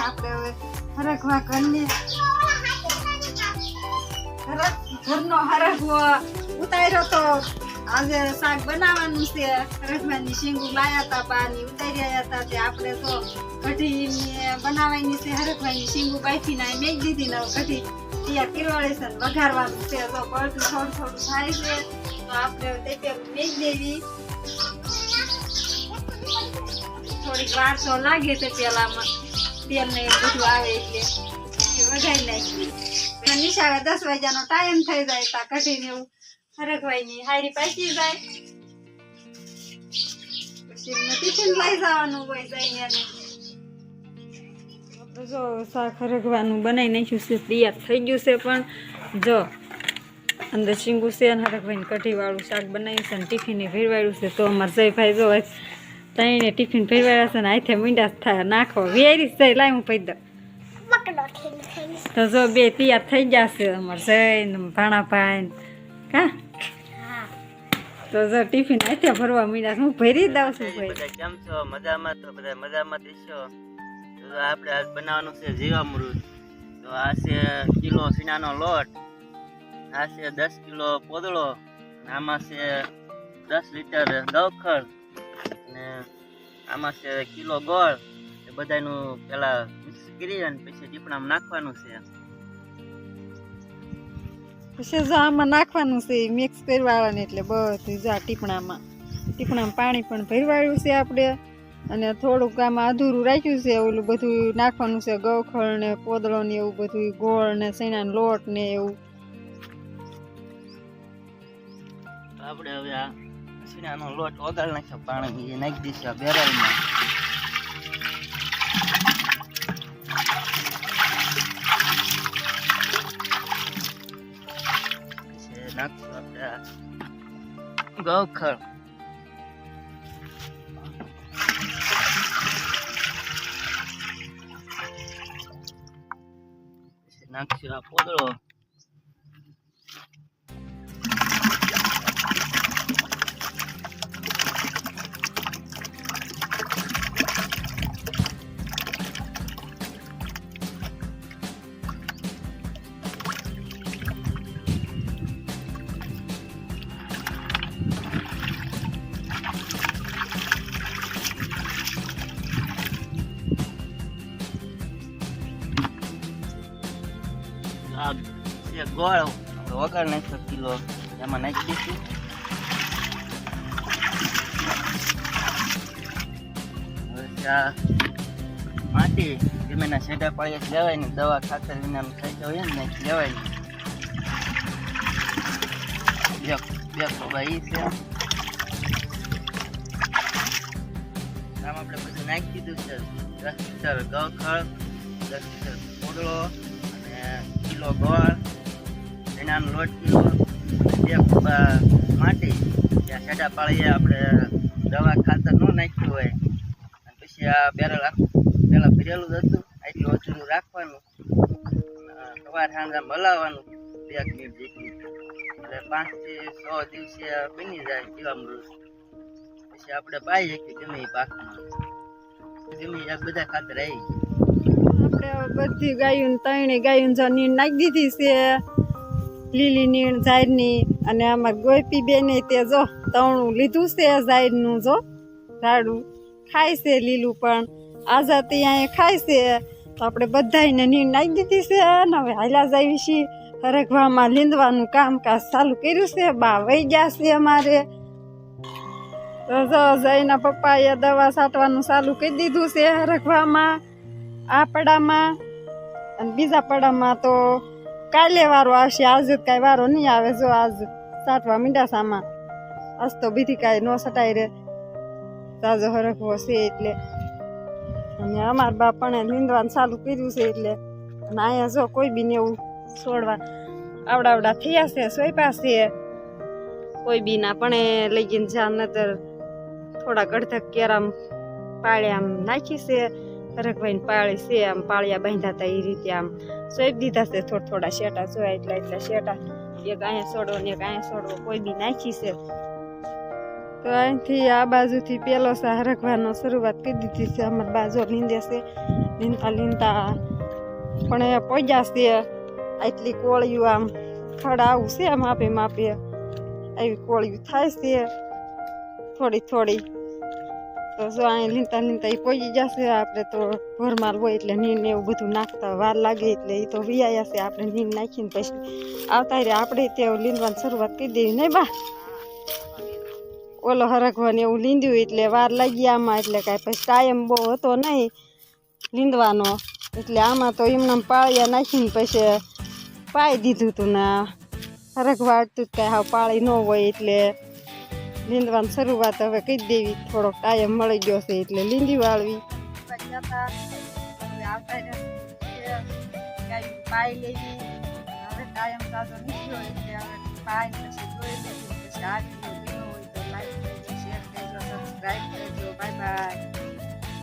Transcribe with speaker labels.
Speaker 1: આપણે હવે હરખવા હરખ ઘરનો હરખવો ઉતાર્યો તો આજે શાક બનાવવાનું છે. રસમાની શીંગું લાયા હતા પાણી ઉતારી આવ્યા હતા તે આપણે તો કઢી બનાવવાની છે. હરખવાની શીંગું બાફી ના મેં દીધી ને કઢી ત્યાં કરવાળી છે વઘારવાનું છે. તો પડતું થોડું થોડું થાય છે, તો આપણે તે મેં દેવી. થોડીક વાર તો લાગે તે પેલામાં. તેલ ને બધું આવે એટલે વઘારી નાખી અને નિશાળે દસ વાગ્યાનો ટાઈમ થઈ જાય તા કઢીને એવું. હરખવાની હારી પાકી જાય. પછી ટિફિન લઈ જવાનું હોય એને જો શાક હરગવાનું બનાવી નાખ્યું છે તૈયાર થઈ ગયું છે પણ જો અંદર શીંગું છે અને હરગભાઈને કઢીવાળું શાક બનાવ્યું છે અને ટિફિને ભેરવાડ્યું છે. તો અમારા જયભાઈ જો તઈને ટિફિન ભેરવાડ્યા છે ને હાથે મીંડા થાય નાખો. વેરી જાય લાય હું પૈદ તો જો બે તૈયાર થઈ ગયા છે અમારે જય ભાણા ભાણાભાઈ કા? તો જો ટિફિન હાથે ભરવા મીંડા હું ભરી દઉં છું ભાઈ.
Speaker 2: બધા કેમ છો? મજામાં તો બધા મજામાં દેશો તો આપણે આજ બનાવવાનું છે જીવામૃત. તો આ છે કિલો સીણાનો લોટ આ છે દસ કિલો પોદળો આમાં છે દસ લીટર દવખર અને આમાં છે કિલો ગોળ. એ બધાનું પેલા મિક્સ કરી અને પછી ટીપણામાં નાખવાનું છે.
Speaker 1: પછી જો નાખવાનું છે મિક્સ કરવાળાને એટલે બધું જો આ ટીપણામાં. ટીપણામાં પાણી પણ ભરવાયું છે આપણે. અને થોડુંક આમાં અધૂરું રાખ્યું છે, ઓલું બધું નાખવાનું છે ગવખળ ને પોદળો ને એવું બધું, ગોળ ને સૈણાનો લોટ ને એવું.
Speaker 2: આપણે હવે આ સીણાનો લોટ ઓગાળ નાખ્યો, પાણી નાખી દઈશું આ બેરલમાં. પછી નાખશું આ પોદળો ગોળ વગાડ નાખ્યો કિલો એમાં નાખી દઈશું હવે છે આ માટી ગમેના છેડા પાડીએ જ લેવાય ને દવા ખાતર વિના થઈ હોય ને નાખી લેવાય ને બે બે ખોબા ઈ છે આમ આપણે બધું નાખી દીધું છે દસ લીટર ગવખળ દસ લીટર પોદળો અને કિલો ગોળ એનાનો લોટનો જે માટી, ત્યાં છેડા પાળીએ આપણે દવા ખાતર ન નાખ્યું હોય. અને પછી આ બેરલ પહેલાં ભરેલું જ હતું, આટલું ઓછું રાખવાનું. સવાર સાંજ મલાવવાનું બે મિનિટ જેટલી. એટલે પાંચથી છ દિવસે બની જાય જીવામૃત પછી આપણે પાઈ શકીએ એ પાકમાં. એ આ બધા ખાતર આવી ગયા.
Speaker 1: આપણે બધી ગાયું ત્રણે ગાયું નીણ નાખી દીધી છે. લીલી નીણ ઝાડની અને આમાં ગોપી બેને તે જો તણું લીધું છે ઝાડનું જો. ઝાડું ખાય છે લીલું પણ. આઝાદી અહીંયા ખાય છે. તો આપણે બધાને નીણ નાખી દીધી છે અને હવે હાલા જાવી છીએ. હરગવામાં લીંદવાનું કામકાજ ચાલુ કર્યું છે. બા વહી ગયા છે અમારે. તો જો જયના પપ્પાએ દવા છાંટવાનું ચાલુ કરી દીધું છે હરગવામાં આ પડામાં અને બીજા પડામાં તો કાલે વારો આવશે, આજે કાંઈ વારો નહીં આવે જો આજ. સાટવા મીંડા સામા. આજ તો બીજી કાંઈ ન સટાઈ રે. તાજો હરખવો છે એટલે. અને અમાર બા પણ લીંદવાનું ચાલુ કર્યું છે એટલે. અને અહીંયા જો કોઈ બી ને એવું છોડવા આવડાવડા થયા છે સોયપા છે. કોઈ બી ના પણ લઈ જઈને જ્યાં નતર થોડા અડધા કેરામ પાળે આમ નાખી છે. હરખભાઈ પાળી છે, આમ પાળિયા બાંધ્યા હતા એ રીતે આમ સોઈપ દીધા છે, થોડા થોડા શેટા જોયા એટલા એટલા શેટા. એક અહીંયા છોડવો ને એક અહીંયા છોડવો કોઈ બી નાખી છે. તો અહીંથી આ બાજુથી પેલો સા હરખવાનો શરૂઆત કરી દીધી છે, અમારી બાજુ લીંદે છે. લીંતા લીંતા પણ એ પોગ્યા છે, આટલી કોળિયું આમ ખડ આવું છે, માપે માપે. આવી કોળિયું થાય છે, થોડી થોડી તો જો અહીં લીંતા લીંતા એ પહોંચી જશે આપણે તો ઘરમાલ હોય એટલે નીણ એવું બધું નાખતા વાર લાગે એટલે એ તો વિયા છે, આપણે નીણ નાખીને પછી આવતા રે આપણે ત્યાં લીંદવાની શરૂઆત કરી દેવી નહીં બા? ઓલો હરખવાને એવું લીંદ્યું એટલે વાર લાગી આમાં, એટલે કાંઈ પછી ટાઈમ બહુ હતો નહીં લીંદવાનો એટલે આમાં તો એમને પાળિયા નાખીને પછી પાઈ દીધું હતું ને. હરખ વાળતું કાંઈ હાવ પાળી ન હોય એટલે લીંદવાની શરૂઆત હવે કહી દેવી થોડોક ટાઈમ મળી ગયો છે એટલે લીંદી વાળવી. Bye bye